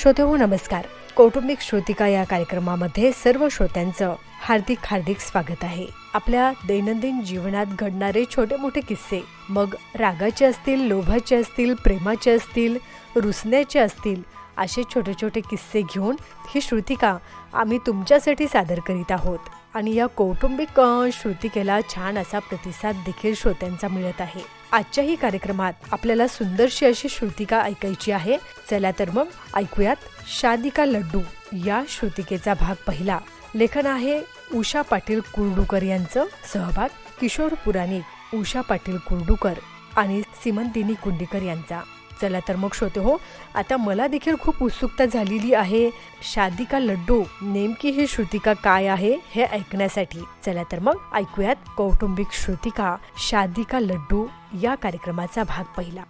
श्रोते हो नमस्कार. कौटुंबिक श्रोतिका या कार्यक्रमामध्ये सर्व श्रोत्यांचं हार्दिक हार्दिक स्वागत आहे. आपल्या दैनंदिन जीवनात घडणारे छोटे मोठे किस्से. मग रागाचे असतील लोभाचे असतील प्रेमाचे असतील रुसण्याचे असतील असे छोटे छोटे किस्से घेऊन ही श्रुतिका आम्ही तुमच्यासाठी सादर करीत आहोत. आणि या कौटुंबिक श्रुतिकेला छान असा प्रतिसाद देखील श्रोत्यांचा मिळत आहे. आजच्याही कार्यक्रमात आपल्याला सुंदरशी अशी श्रुतिका ऐकायची आहे. चला तर मग ऐकूयात शादिका लड्डू या श्रुतिकेचा भाग पहिला. लेखन आहे उषा पाटील कुर्डूकर यांचं. सहभाग किशोर पुराणिक उषा पाटील कुर्डूकर आणि सिमंतिनी कुंडीकर यांचा. चला तर मग श्रोते हो. आता मला देखील खूप उत्सुकता झालेली आहे. शादी का लड्डू? नेमकी ही श्रुतिका काय आहे हे ऐकण्यासाठी. चला तर मग ऐकूयात कौटुंबिक श्रुतिका शादिका लड्डू या कार्यक्रमाचा भाग पहिला.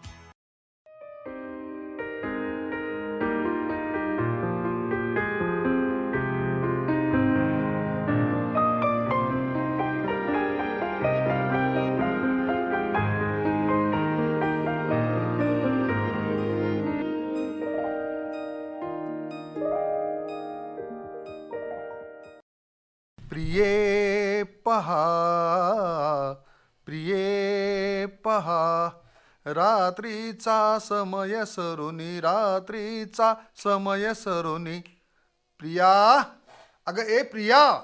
प्रिये पहा प्रिये पहा. रात्रीचा समय सरुनी रात्रीचा समय सरुनी. प्रिया अगं ए प्रिया.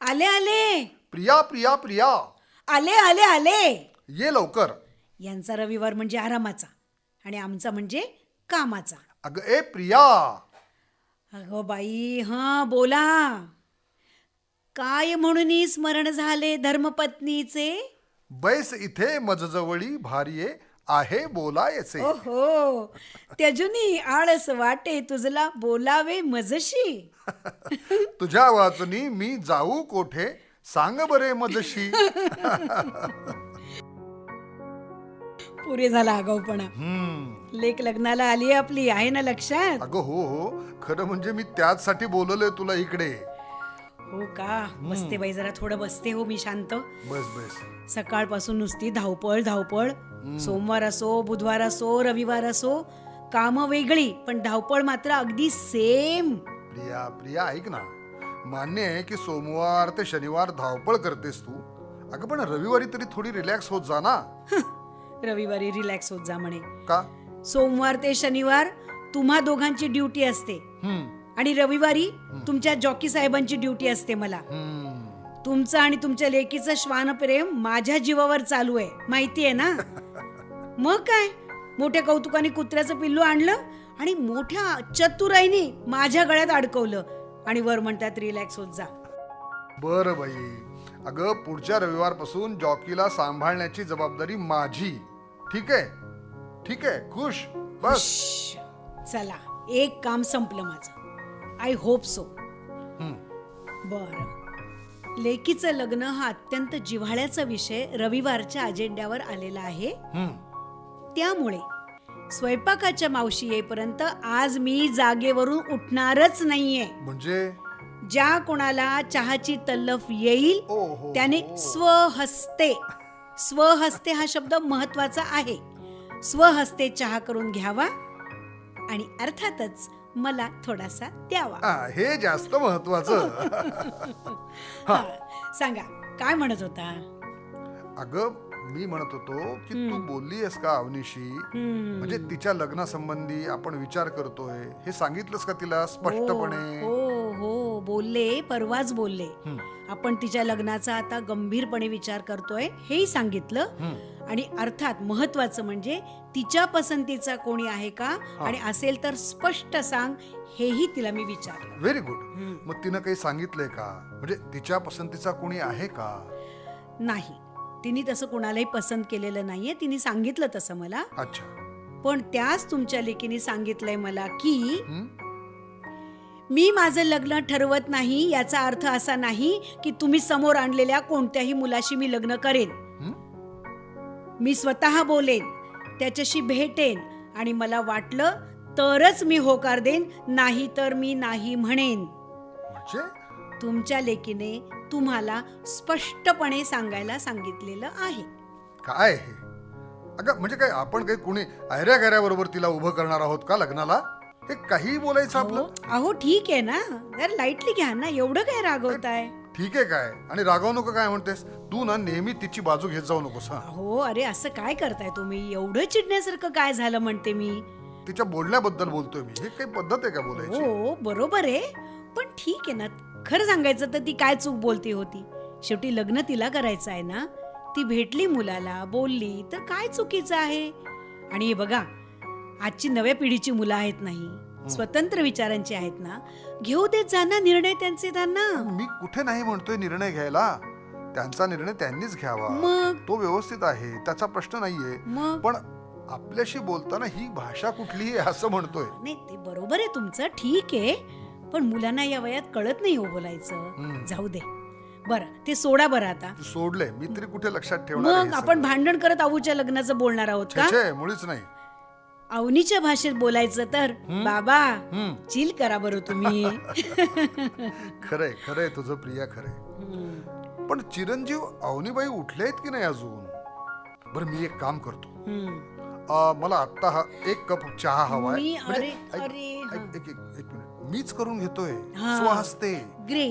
आले आले. प्रिया प्रिया प्रिया. आले आले आले. ये लवकर. यांचा रविवार म्हणजे आरामाचा आणि आमचा म्हणजे कामाचा. अगं ए प्रिया. अगो बाई हां बोला. काय म्हणून स्मरण झाले धर्मपत्नीचे? बैस इथे मजजवळी भारीये आहे बोलायचे. ओहो त्याजुनी आळस वाटे तुझला बोलावे मजशी. तुझ्या वाचनी मी जाऊ कोठे? सांग बरे मजशी. पुरे झाला आगाऊपणा हम्म. लेक लग्नाला आली आपली आहे ना लक्षात? अगं हो हो. खरं म्हणजे मी त्याचसाठी बोलवलंय तुला इकडे. हो का? बसते बाई जरा थोडं बसते हो मी शांत. बस बस. सकाळपासून नुसती धावपळ धावपळ. सोमवार असो बुधवार असो रविवार असो काम वेगळी पण धावपळ मात्र अगदी सेम प्रिया प्रिया ऐक ना. मान्य आहे की सोमवार ते शनिवार धावपळ करतेस तू. अगं पण रविवारी तरी थोडी रिलॅक्स होत जा ना. रविवारी रिलॅक्स होत जा म्हणे. का? सोमवार ते शनिवार तुम्हा दोघांची ड्युटी असते. हम्म. आणि रविवारी तुमच्या जॉकी साहेबांची ड्युटी असते मला. तुमचं आणि तुमच्या लेकीचं श्वानप्रेम माझ्या जीवावर चालू आहे. माहिती आहे ना? मग काय? मोठ्या कौतुकाने कुत्र्याचं पिल्लू आणलं आणि मोठ्या चतुराईने माझ्या गळ्यात अडकवलं आणि वर म्हणतात रिलॅक्स होत जा. बरं बाई. अगं पुढच्या रविवारपासून जॉकीला सांभाळण्याची जबाबदारी माझी. ठीक आहे? ठीक आहे? खुश? बस. चला एक काम संपलं माझं. I hope so. बर. लेकीचं लग्न हा अत्यंत जिव्हाळ्याचा विषय रविवारच्या अजेंड्यावर आलेला आहे. त्यामुळे स्वयंपाकाच्या मावशी येईपर्यंत आज मी जागेवरून उठणारच नाहीये. म्हणजे? ज्या कोणाला चहाची तल्लफ येईल ओ हो त्याने स्वहस्ते स्वहस्ते हा शब्द महत्त्वाचा आहे. स्वहस्ते चहा करून घ्यावा आणि अर्थातच मला थोडासा द्यावा. हा, हे जास्त महत्वाचं हा, सांगा काय म्हणत होता? अगं मी म्हणत होतो की तू बोलली आहेस का अवनीशी? हम्म. म्हणजे तिच्या लग्नासंबंधी आपण विचार करतोय. हे सांगितलंस का तिला स्पष्टपणे? हो हो. बोलले परवाच बोलले. आपण तिच्या लग्नाचा आता गंभीरपणे विचार करतोय हेही सांगितलं. आणि अर्थात महत्वाचं म्हणजे तिच्या पसंतीचा कोणी आहे का? आणि असेल तर स्पष्ट सांग हेही तिला मी विचारलं. व्हेरी गुड मग तिनं काही सांगितलंय का? म्हणजे तिच्या पसंतीचा कोणी आहे का? नाही. तिने तसं कोणालाही पसंत केलेलं नाहीये. तिने सांगितलं तसं मला. अच्छा. पण त्याच तुमच्या लेकीने सांगितलंय मला की? मी माझं लग्न ठरवत नाही याचा अर्थ असा नाही की तुम्ही समोर आणलेल्या कोणत्याही मुलाशी मी लग्न करेन? मी स्वतः बोलेन त्याच्याशी भेटेन आणि मला वाटलं तरच मी होकार देईन नाही तर मी नाही म्हणेन. म्हणजे? तुमच्या लेकीने तुम्हाला स्पष्टपणे सांगायला सांगितलेलं आहे. काय अगं म्हणजे काय आपण काही कुणी ऐऱ्या गैऱ्या बरोबर तिला उभं करणार आहोत का लग्नाला? हे काही बोलायचं आपलं? अहो अहो, ठीक आहे ना. यार लाईटली घ्या ना. एवढं काय रागवताय? ठीक आहे काय? आणि रागावू नको काय म्हणतेस? तू ना नेहमी तिची बाजू घेत जाऊ नकोस हा. हो अरे असं काय करताय तुम्ही? एवढं चिडण्यासारखं काय झालं म्हणते मी? तिच्या बोलण्याबद्दल बोलतोय मी. हे काही पद्धत आहे का बोलायची? हो बरोबर आहे. पण ठीक आहे ना. खरं सांगायचं तर ती काय चूक बोलती होती? शेवटी लग्न तिला करायचं आहे ना? ती भेटली मुलाला बोलली तर काय चुकीचं आहे? आणि हे बघा आजची नव्या पिढीची मुलं आहेत नाही स्वतंत्र विचारांची आहेत ना. घेऊ देत जा ना निर्णय त्यांचे त्यांना. मी कुठे नाही म्हणतोय निर्णय घ्यायला. त्यांचा निर्णय त्यांनीच घ्यावा. मग? तो व्यवस्थित आहे त्याचा प्रश्न नाहीये. पण आपल्याशी बोलताना ही भाषा कुठली आहे असं म्हणतोय. नाही ते बरोबर आहे तुमचं ठीक आहे. पण मुलांना या वयात कळत नाही हो बोलायचं. जाऊ दे. बरं ते सोडा बरं आता. तू सोडलंय मी तरी कुठे लक्षात ठेवणार मग हे आपण? भांडण करत आऊच्या लग्नाचं बोलणार आहोत का? मुळीच नाही. अवनीच्या भाषेत बोलायचं तर बाबा. चिल करा बरं तुम्ही. खरंय खरंय तुझं प्रिया खरंय. पण चिरंजीव अवनीबाई उठले आहेत की नाही अजून? बरं मी एक काम करतो. मला आता हा एक कप चहा हवाय. म्हणजे अरे ऐक- अरे ऐक- एक एक एक मिनिट. मीच करून घेतोय. हा. स्वहस्ते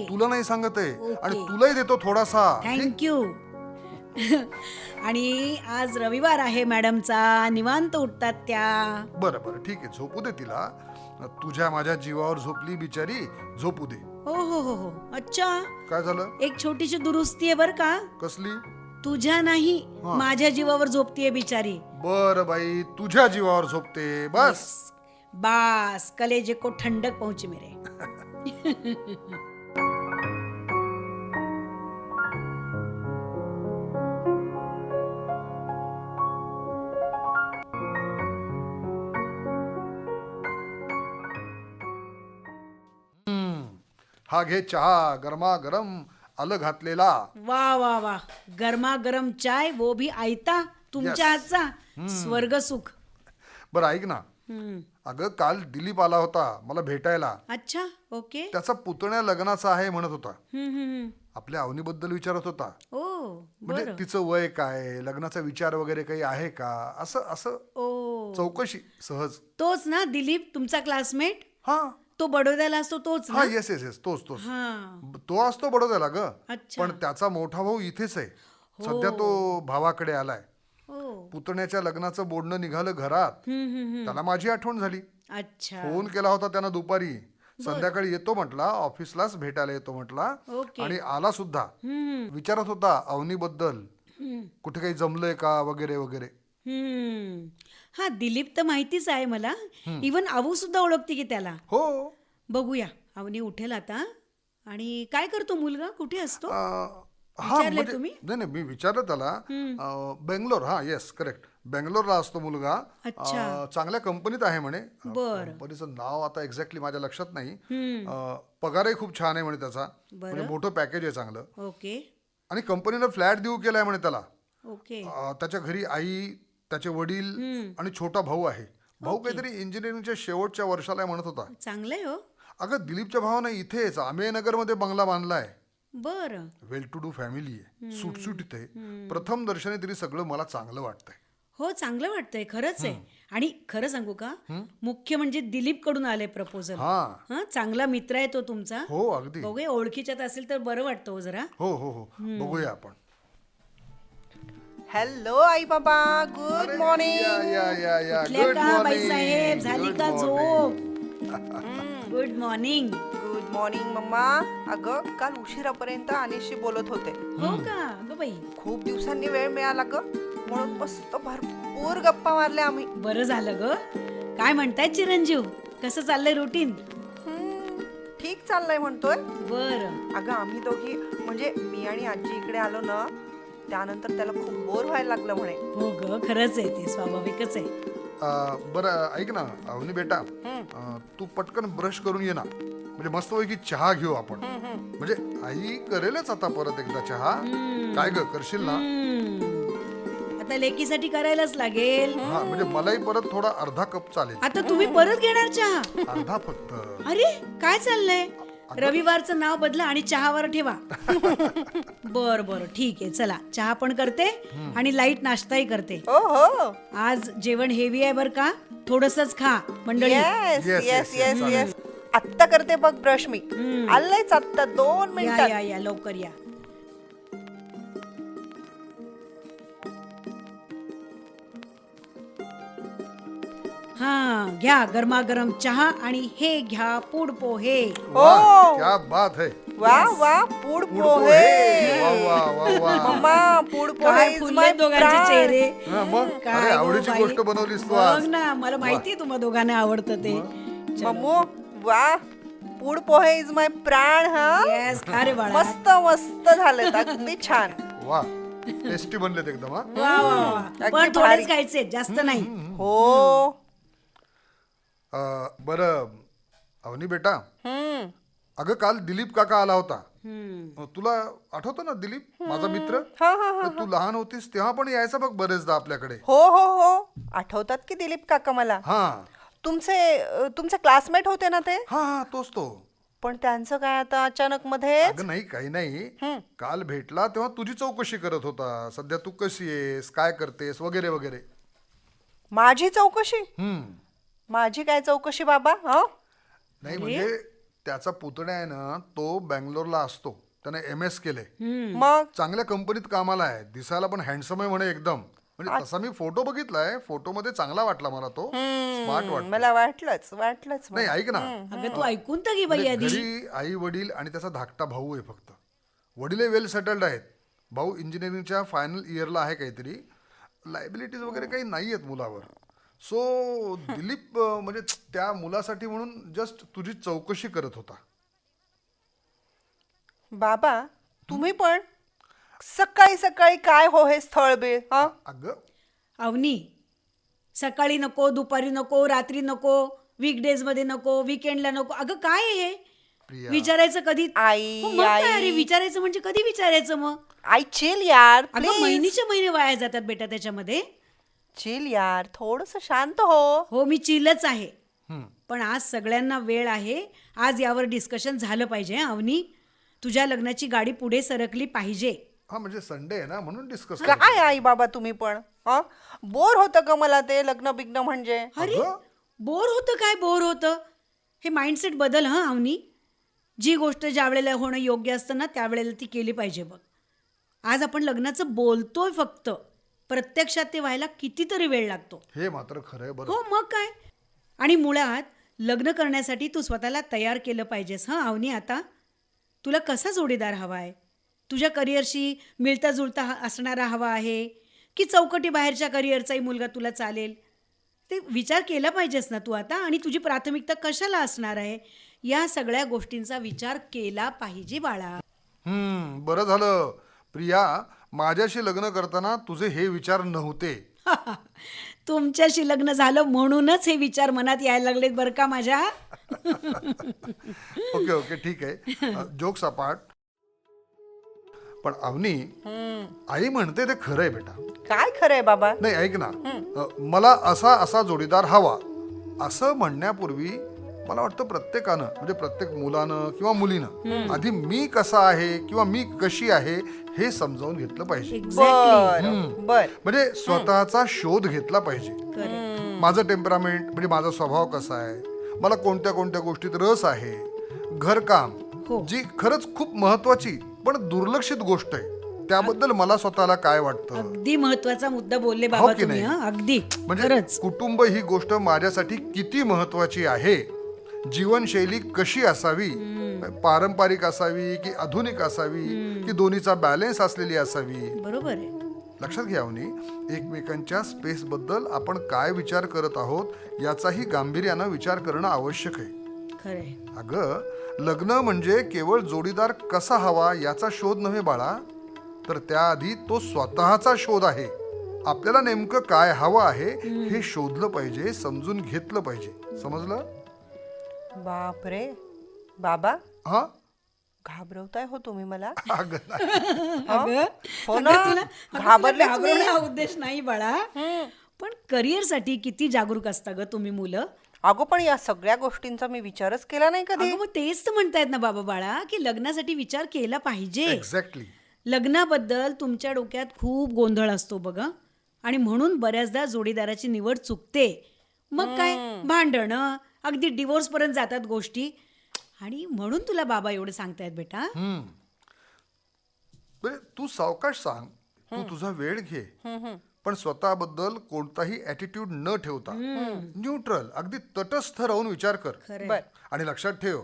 तुला नाही सांगत आहे. आणि. तुलाही देतो थोडासा? थँक्यू. आणि आज रविवार आहे मॅडमचा. निवांत उठतात त्या. बरं बरं. ठीक आहे. झोपू दे तिला. तुझ्या माझ्या जीवावर झोपली बिचारी. झोपू दे. हो हो हो हो. अच्छा. काय झालं? एक छोटीशी दुरुस्ती आहे बर का? कसली? तुझ्या नाही हा. माझ्या जीवावर झोपतीये बिचारी. बर बाई तुझ्या जीवावर झोपते. बस. बास. कलेजे को ठंडक पहुंची मेरे. हा घे चहा गरमा गरम आलं घातलेला. वा वा वा. गरमा गरम चाय वो भी आयता तुमच्या. हातचा स्वर्ग सुख. बरं ऐक ना. हम्म. अगं काल दिलीप आला होता मला भेटायला. अच्छा ओके. त्याचा पुतण्या लग्नाचा आहे म्हणत होता. हम्म, हम्म, आपल्या अवनीबद्दल विचारत होता. ओ म्हणजे तिचं वय काय? लग्नाचा विचार वगैरे काही आहे का? असं असं. ओ. चौकशी सहज. तोच ना दिलीप तुमचा क्लासमेट हा. तो बडोद्याला असतो तोच हा ना? येस येस येस तोच तोच. हा. तो असतो बडोद्याला ग. अच्छा. पण त्याचा मोठा भाऊ इथेच आहे. सध्या तो भावाकडे आलाय. ओ पुतण्याच्या लग्नाचं बोलणं निघालं घरात. हम्म, हम्म, हम्म. त्याला माझी आठवण झाली. अच्छा. फोन केला होता त्यानं दुपारी. संध्याकाळी येतो म्हटला ऑफिसलाच भेटायला येतो म्हटला. ओके. आणि आला सुद्धा. हम्म, विचारत होता अवनीबद्दल हम्म. कुठे काही जमलंय का? वगैरे वगैरे. हम्म. हा दिलीप तर माहितीच आहे मला. इवन आऊ सुद्धा ओळखते की त्याला. हो. बघूया. अवनी उठेल आता. आणि काय करतो मुलगा? कुठे असतो? अं, हा विचारलंय म्हणजे तुम्ही? नाही नाही मी विचारलं त्याला. अं, बेंगलोर हा येस करेक्ट बेंगलोरला असतो मुलगा. अच्छा. अं, चांगल्या कंपनीत आहे म्हणे. अं, बरं. कंपनीचं नाव आता एक्झॅक्टली माझ्या लक्षात नाही. हम्म. अं, पगारही खूप छान आहे म्हणे त्याचा. बरं. म्हणजे मोठं पॅकेज आहे चांगलं. ओके. आणि कंपनीनं फ्लॅट देऊ केलाय म्हणे त्याला. ओके. अं, त्याच्या घरी आई त्याचे वडील आणि छोटा भाऊ आहे. भाऊ काहीतरी इंजिनिअरिंगच्या शेवटच्या वर्षाला म्हणत होता. चांगलंय हो. अगं दिलीपच्या भावानं इथेच आमेनगरमध्ये बंगला बांधलाय बर. वेल टू डू फॅमिली आहे. सुटसुटीत आहे प्रथम दर्शनी तरी सगळं मला चांगलं वाटतंय. हो चांगलं वाटतंय खरंच आहे. आणि खरं सांगू का? मुख्य म्हणजे दिलीपकडून आले प्रपोजल. हा. चांगला मित्र आहे तो तुमचा. हो अगदी. बघूया ओळखीच्यात असेल तर बरं वाटतं हो जरा. हो हो हो. बघूया आपण. हॅलो आई बाबा गुड मॉर्निंग उठल्या का बाईसाहेब झाली मॉर्निंग का झोप good morning good morning mamma अगं काल उशिरापर्यंत अनिशशी बोलत होते. हो का? ग बाई. खूप दिवसांनी वेळ मिळाला ग. म्हणून मस्त भरपूर गप्पा मारल्या आम्ही. बरं झालं ग. काय म्हणताय चिरंजीव? कसं चाललंय रुटीन हम्म, ठीक चाललंय म्हणतोय. बर. अगं आम्ही दोघी म्हणजे मी आणि आजी इकडे आलो ना त्यानंतर त्याला खूप बोर व्हायला लागलं म्हणे. हो ग खरंच आहे ते स्वाभाविकच आहे. अं, बरं ऐक ना अवनी बेटा अं, तू पटकन ब्रश करून ये ना. म्हणजे मस्तपैकी चहा घेऊ आपण. म्हणजे आई करेलच आता परत एकदा चहा. काय ग करशील ना? हम्म. आता लेकीसाठी करायलाच लागेल. हा म्हणजे मलाही परत थोडा अर्धा कप चालेल. आता तुम्ही परत घेणार चहा? अर्धा फक्त. अरे काय चाललंय? रविवारचं नाव बदला आणि चहावर ठेवा. बर बर. ठीक आहे चला. चहा पण करते आणि लाइट नाश्ताही करते. हो हो. आज जेवण हेवी आहे बर का? थोडसच खा मंडळी. Yes Yes, yes yes, yes yes, yes आत्ता करते बघ ब्रश मी. आलंयच आत्ता दोन या मिनिटात. या या लवकर या. हा घ्या गरमागरम चहा आणि हे घ्या पूड पोहे. वाह, हो. क्या बात है. वा वा पूड पोहे. वा वा वा वा. मम्मा पूड पोहे काय is फुलले my दोघांचे प्राण. चेहरे. हा, मग? काय अरे गो आवडीची बाई. गोष्ट बनवलीस तू बघ आज ना मला माहितीये तुम्हा दोघांना आवडतं ते. मम्मू वा पूड पोहे इज माय प्राण हा? येस खा रे बाळा. मस्त मस्त झालेत. अगदी छान. वा टेस्टी बनलेत एकदम हा? वा वा वा. अगदी पण भारी. थोडेच खायचे जास्त नाही. हो. बरं अवनी बेटा. हम्म. अगं काल दिलीप काका आला होता. अं, तुला आठवतं ना दिलीप माझा मित्र? हा हा हा तर तू लहान होतीस तेव्हा पण यायचा बघ बरेचदा आपल्याकडे. हो हो हो. आठवतात की दिलीप काका मला? हा. तुमचे अ, तुमचे क्लासमेट होते ना ते? हा हा तोच तो. पण त्यांचं काय आता अचानक मध्ये? अगं नाही काही नाही. काल भेटला तेव्हा तुझी चौकशी करत होता. सध्या तू कशी आहेस काय करतेस वगैरे वगैरे. माझी चौकशी? हम्म. माझी काय चौकशी बाबा हा? नाही म्हणजे त्याचा पुतण्या आहे ना तो बँगलोरला असतो. त्याने एम एस केले मग? चांगल्या कंपनीत कामाला आहे. दिसायला पण हँडसम आहे म्हणे एकदम. म्हणजे तसा मी फोटो बघितलाय. फोटो मध्ये चांगला वाटला मला तो. स्मार्ट वाटला मला वाटलंच वाटलंच नाही ऐक ना. अगं तू ऐकून तर घे बाई म्हणजे आधी. घरी आई वडील आणि त्याचा धाकटा भाऊ आहे फक्त. वडील वेल सेटल्ड आहेत. भाऊ इंजिनिअरिंगच्या फायनल इयरला आहे काहीतरी. लायबिलिटीज वगैरे काही नाही आहेत मुलावर. सो दिलीप म्हणजे त्या मुलासाठी म्हणून जस्ट तुझी चौकशी करत होता. बाबा तुम्ही पण? सकाळी सकाळी काय हो हे स्थळ बिळ हा? अगं. अवनी सकाळी नको दुपारी नको रात्री नको वीकडेजमध्ये नको विकेंडला नको. अगं काय आहे हे? प्रिया. विचारायचं कधी? आई, हो, मग काय आई. अरे विचारायचं म्हणजे कधी विचारायचं मग? आई चिल यार अगं महिनीचे महिने वाया जातात बेटा त्याच्यामध्ये. चिल यार थोडस शांत हो. हो मी चिलच आहे. पण आज सगळ्यांना वेळ आहे. आज यावर डिस्कशन झालं पाहिजे हं, अवनी? तुझ्या लग्नाची गाडी पुढे सरकली पाहिजे. हा म्हणजे संडे आहे ना म्हणून डिस्कस काय आई बाबा तुम्ही पण हा? बोर होतं का मला ते लग्न बिग्न म्हणजे? अरे अगं? बोर होतं काय? बोर होतं? हे माइंडसेट बदल हं अवनी? जी गोष्ट ज्या वेळेला होणं योग्य असतं ना त्यावेळेला ती केली पाहिजे बघ. आज आपण लग्नाचं बोलतोय फक्त. प्रत्यक्षात ते व्हायला कितीतरी वेळ लागतो. हे मात्र खरं आहे बरं हो मग काय? आणि मुळात लग्न करण्यासाठी तू स्वतःला तयार केलं पाहिजेस हां अवनी आता? तुला कसा जोडीदार हवा आहे? तुझ्या करिअरशी मिळता जुळता हा- असणारा हवा आहे? की चौकटी बाहेरच्या करिअरचाही मुलगा तुला चालेल? ते विचार केला पाहिजेस ना तू आता? आणि तुझी प्राथमिकता कशाला असणार आहे? या सगळ्या गोष्टींचा विचार केला पाहिजे बाळा. हम्म बरं झालं. प्रिया माझ्याशी लग्न करताना तुझे हे विचार नव्हते. तुमच्याशी लग्न झालं म्हणूनच हे विचार मनात यायला लागलेत बरं का माझ्या? ओके ओके ठीक आहे. Jokes apart. पण अवनी आई म्हणते ते खरं आहे बेटा. काय खरंय बाबा? नाही ऐक ना. अ, मला असा असा जोडीदार हवा. असं म्हणण्यापूर्वी मला वाटतं प्रत्येकानं म्हणजे प्रत्येक मुलानं किंवा मुलीनं आधी मी कसा आहे किंवा मी कशी आहे हे समजावून घेतलं पाहिजे. एक्झॅक्टली बर. बर. म्हणजे स्वतःचा शोध घेतला पाहिजे. माझं टेम्परामेंट म्हणजे माझा स्वभाव कसा आहे? मला कोणत्या कोणत्या गोष्टीत रस आहे? घरकाम हो. जी खरंच खूप महत्वाची पण दुर्लक्षित गोष्ट आहे. त्याबद्दल मला स्वतःला काय वाटतं? अगदी महत्त्वाचा मुद्दा बोलले हो बाबा की तुम्ही नाही? हं? अगदी. म्हणजे खरंच. कुटुंब ही गोष्ट माझ्यासाठी किती महत्वाची आहे? जीवनशैली कशी असावी? पारंपरिक असावी की आधुनिक असावी की दोन्हीचा बॅलन्स असलेली असावी? बरोबर आहे. लक्षात घ्यावनी एकमेकांच्या स्पेस बद्दल आपण काय विचार करत आहोत याचाही गांभीर्यानं विचार करणं आवश्यक आहे. अगं लग्न म्हणजे केवळ जोडीदार कसा हवा याचा शोध नव्हे बाळा. तर त्याआधी तो स्वतःचा शोध आहे. आपल्याला नेमकं काय हवं आहे हे शोधलं पाहिजे समजून घेतलं पाहिजे. समजलं? बापरे. बाबा? हा? घाबरवताय हो तुम्ही मला. अगं नाही. अगं हो अगं ना. तुला अगं घाबरलेच तुला मी. घाबरवणं हा उद्देश नाही बाळा. पण करिअरसाठी किती जागरूक असता ग तुम्ही मुलं? अगो पण या सगळ्या गोष्टींचा मी विचारच केला नाही कधी. अगं मग तेच तर म्हणतायत ना बाबा बाळा की लग्नासाठी विचार केला पाहिजे. एक्झॅक्टली लग्नाबद्दल तुमच्या डोक्यात खूप गोंधळ असतो बघा. आणि म्हणून बऱ्याचदा जोडीदाराची निवड चुकते. मग काय? भांडणं अगदी डिवोर्स पर्यंत जातात गोष्टी. आणि म्हणून तुला बाबा एवढं सांगतायत बेटा. तू सावकाश सांग. तू तुझा वेळ घे. पण स्वतःबद्दल कोणताही ऍटिट्यूड न ठेवता न्यूट्रल अगदी तटस्थ राहून विचार कर. बर. आणि लक्षात ठेव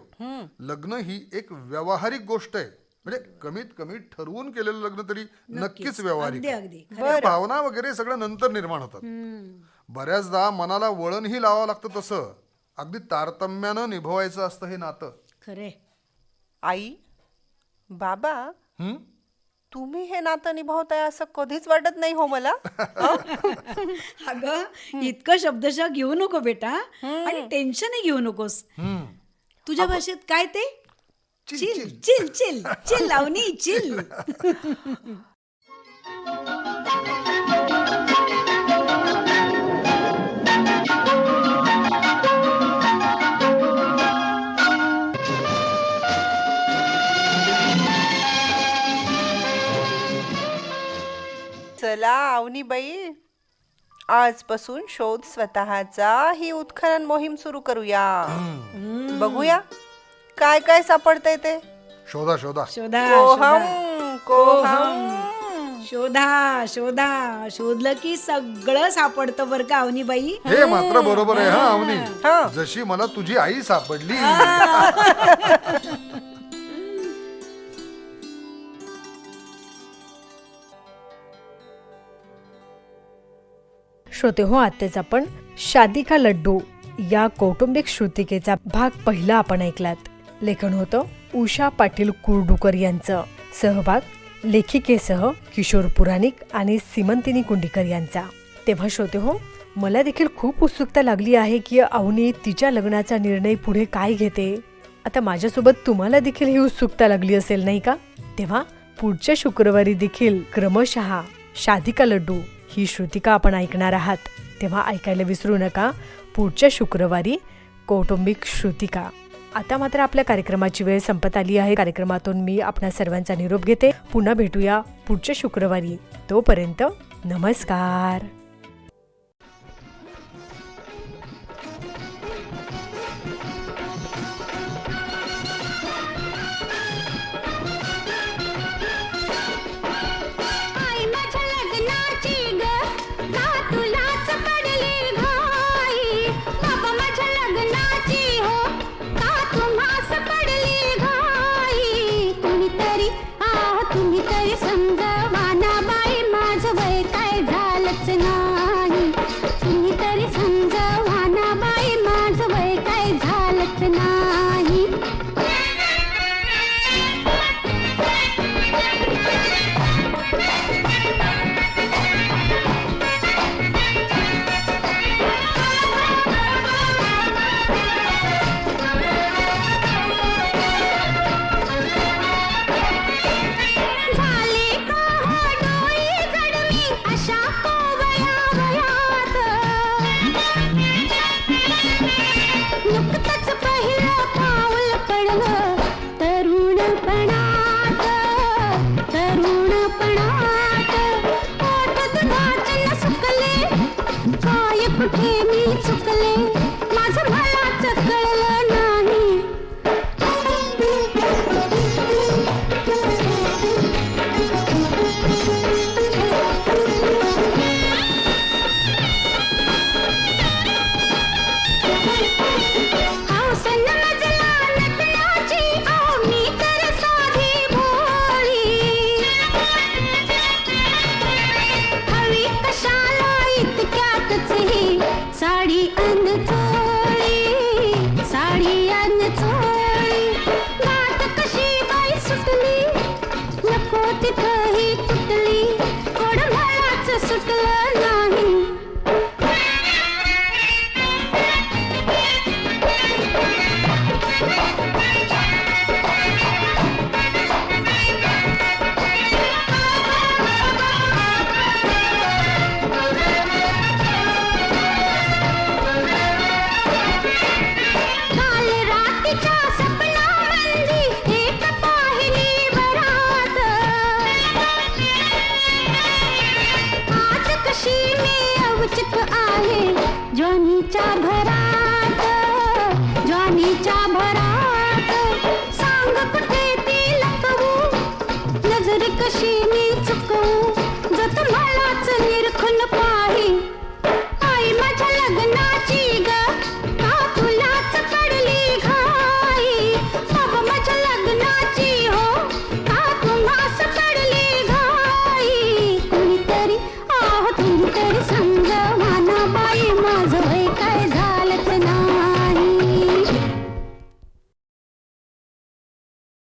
लग्न ही एक व्यावहारिक गोष्ट आहे. म्हणजे कमीत कमी ठरवून केलेलं लग्न तरी नक्कीच. व्यावहारिक अगदी आहे. अगदी. भावना वगैरे सगळं नंतर निर्माण होतात. बऱ्याचदा मनाला वळणही लावावं लागतं तसं. अगदी तारतम्यानं निभवायचं असतं हे नातं. खरे. आई बाबा हं? तुम्ही हे नातं निभावताय असं कधीच वाटत नाही हो मला? अगं इतकं शब्दशः घेऊ नको बेटा. आणि टेन्शनही घेऊ नकोस. हं. तुझ्या भाषेत काय ते? Chill, chill chill. Chill. Chill chill Lavani chill. चला अवनीबाई आजपासून शोध स्वतःचा ही उत्खनन मोहीम सुरू करूया. बघूया काय काय सापडतंय ते? शोधा शोधा. शोधा कोहम कोहम. शोधा शोधा. शोधलं की सगळं सापडतं बरं का अवनीबाई? हे मात्र बरोबर आहे हा अवनी. हा. जशी मला तुझी आई सापडली. श्रोते हो आत्ताच आपण शादी का लड्डू या कौटुंबिक श्रुतिकेचा भाग पहिला आपण ऐकलात. लेखन होतं उषा पाटील कुर्डुकर यांचं. सहभाग लेखिकेसह किशोर पुराणिक आणि सिमंतिनी कुंडीकर यांचा. तेव्हा श्रोते हो मला देखील खूप उत्सुकता लागली आहे की अवनी तिच्या लग्नाचा निर्णय पुढे काय घेते? आता माझ्यासोबत तुम्हाला देखील ही उत्सुकता लागली असेल नाही का? तेव्हा पुढच्या शुक्रवारी देखील क्रमशः शादिका लड्डू ही श्रुतिका आपण ऐकणार आहात. तेव्हा ऐकायला विसरू नका. पुढच्या शुक्रवारी कौटुंबिक श्रुतिका. आता मात्र आपल्या कार्यक्रमाची वेळ संपत आली आहे. कार्यक्रमातून मी आपल्या सर्वांचा निरोप घेते. पुन्हा भेटूया पुढच्या शुक्रवारी. तोपर्यंत नमस्कार. की चा भरा